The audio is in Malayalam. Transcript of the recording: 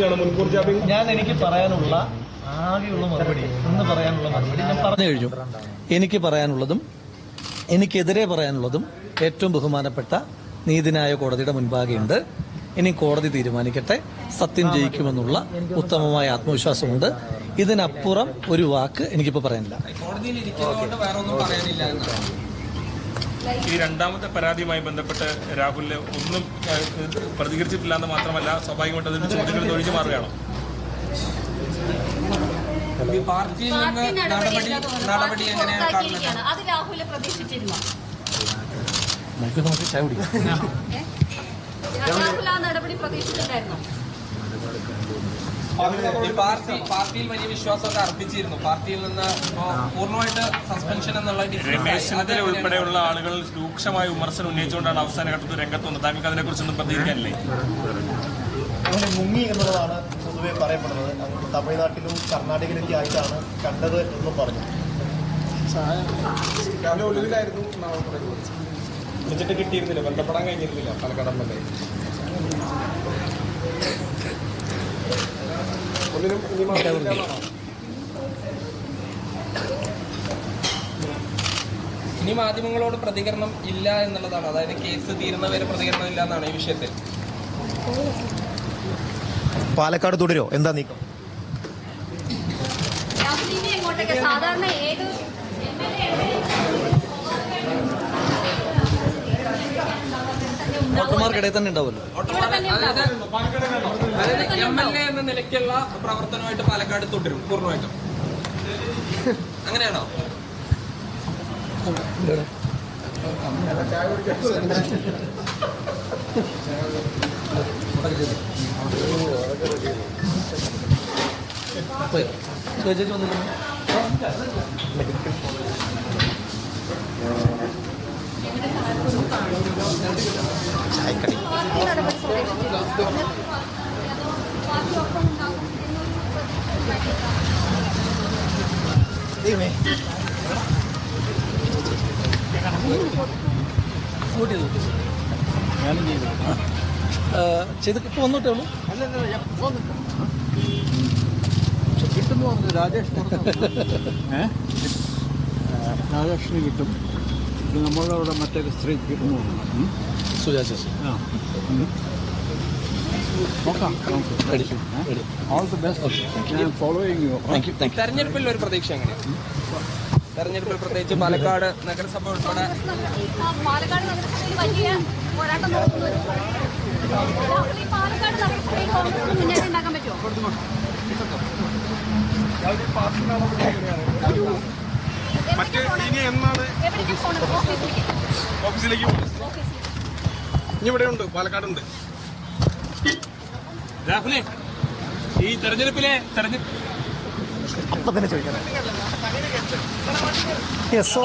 നിൽക്കുകയാണ് മുൻകൂർ ജാമ്യം ഞാൻ എനിക്ക് പറയാനുള്ള ആകെയുള്ള മറുപടി ഇന്ന് പറയാനുള്ള മറുപടി ഞാൻ പറഞ്ഞു. കഴിഞ്ഞു എനിക്ക് പറയാനുള്ളതും എനിക്കെതിരെ പറയാനുള്ളതും ഏറ്റവും ബഹുമാനപ്പെട്ട നീതിന്യായ കോടതിയുടെ മുൻപാകെയുണ്ട്. ഇനി കോടതി തീരുമാനിക്കട്ടെ. സത്യം ജയിക്കുമെന്നുള്ള ഉത്തമമായ ആത്മവിശ്വാസമുണ്ട്. ഇതിനപ്പുറം ഒരു വാക്ക് എനിക്കിപ്പോൾ പറയാനില്ല കോടതിയിൽ ഇരിക്കുന്നതുകൊണ്ട് വേറെ ഒന്നും പറയാനില്ല എന്നാണ് ഈ രണ്ടാമത്തെ പരാതിയുമായി ബന്ധപ്പെട്ട് രാഹുലിന് ഒന്നും ഏഹ്, പ്രതികരിച്ചിട്ടില്ല എന്ന് മാത്രമല്ല സ്വാഭാവികമായിട്ട് അതിന്റെ ചോദ്യങ്ങളിൽ ഒഴിഞ്ഞു മാറുകയാണോ. പാർട്ടിയിൽ നിന്ന് നടപടി. നടപടി എങ്ങനെയാണ്. അത് രാഹുൽ പ്രതീക്ഷിച്ചിരുന്നു. രാഹുൽ ആ നടപടി പ്രതീക്ഷിച്ചിട്ടായിരുന്നു ഈ പാർട്ടി പാർട്ടിയിൽ വലിയ വിശ്വാസമൊക്കെ അർപ്പിച്ചിരുന്നു. പാർട്ടിയിൽ നിന്ന് പൂർണമായിട്ട് സസ്പെൻഷൻ എന്നുള്ള രമേശ് ഉൾപ്പെടെയുള്ള ആളുകൾ രൂക്ഷമായ വിമർശനം ഉന്നയിച്ചുകൊണ്ടാണ് അവസാന ഘട്ടത്തിൽ രംഗത്ത് വന്നത് താങ്കൾക്ക് അതിനെക്കുറിച്ചൊന്നും പ്രതികരിക്കാനില്ലേ? അങ്ങനെ മുങ്ങി എന്നുള്ളതാണ് പൊതുവെ പറയപ്പെടുന്നത്. തമിഴ്നാട്ടിലും കർണാടകയിലൊക്കെ ആയിട്ടാണ് കണ്ടത് എന്നും പറഞ്ഞു. രാവിലെ ഒളിവിലായിരുന്നു വിളിച്ചിട്ട് കിട്ടിയിരുന്നില്ല. ബന്ധപ്പെടാൻ കഴിഞ്ഞിരുന്നില്ല. പല എം എൽ എ ഒന്നിനും ഇനി? ഇനി മാധ്യമങ്ങളോട് പ്രതികരണം ഇല്ല എന്നുള്ളതാണ്. അതായത് കേസ് തീരുന്നവരെ പ്രതികരണം ഇല്ല എന്നാണ് ഈ വിഷയത്തിൽ. പാലക്കാട് തുടരോ? എന്താ നീക്കം? സാധാരണ ഏത് വോട്ടർമാർക്കിടയിൽ തന്നെ ഉണ്ടാവുമല്ലോ. അതായത് അതായത് എം എൽ എ എന്ന നിലയ്ക്കുള്ള പ്രവർത്തനമായിട്ട് പാലക്കാട് തുടരും പൂർണമായിട്ടും. അങ്ങനെയാണോ? ചോദിച്ചു വന്നില്ല? പാർട്ടി നടപടി പ്രതീക്ഷിച്ചിരുന്നു പാർട്ടി ഒപ്പം ഉണ്ടാകും വോട്ട് ചെയ്തു ചെയ്ത് ഇപ്പോൾ വന്നിട്ടേ ഉള്ളൂ കിട്ടുന്നു രാജേഷ് ഏ? രാജേഷിന് കിട്ടും. അവിടെ മറ്റൊരു സ്ത്രീ കിട്ടുന്നു. സുജാ ചേച്ചി ആ. തെരഞ്ഞെടുപ്പിൽ ഒരു പ്രതീക്ഷ എങ്ങനെയാണ് തെരഞ്ഞെടുപ്പിൽ പ്രത്യേകിച്ച് പാലക്കാട് നഗരസഭ ഉൾപ്പെടെ. പാലക്കാട് നഗരസഭയിൽ വലിയ പോരാട്ടം നടത്തുന്ന ഒരു പാലക്കാട് നഗരസഭയിൽ കോൺഗ്രസിന് മുന്നേറ്റം ഉണ്ടാക്കാൻ പറ്റുമോ? മറ്റ് ഇനി എന്നാണ്? ഓഫീസിലേക്ക്. ഇനി ഇവിടെ ഉണ്ട് പാലക്കാടുണ്ട്. രാഹുലേ ഈ തെരഞ്ഞെടുപ്പിലെ തെരഞ്ഞെടുപ്പ് അപ്പൊ തന്നെ ചോദിക്കണം യെസ്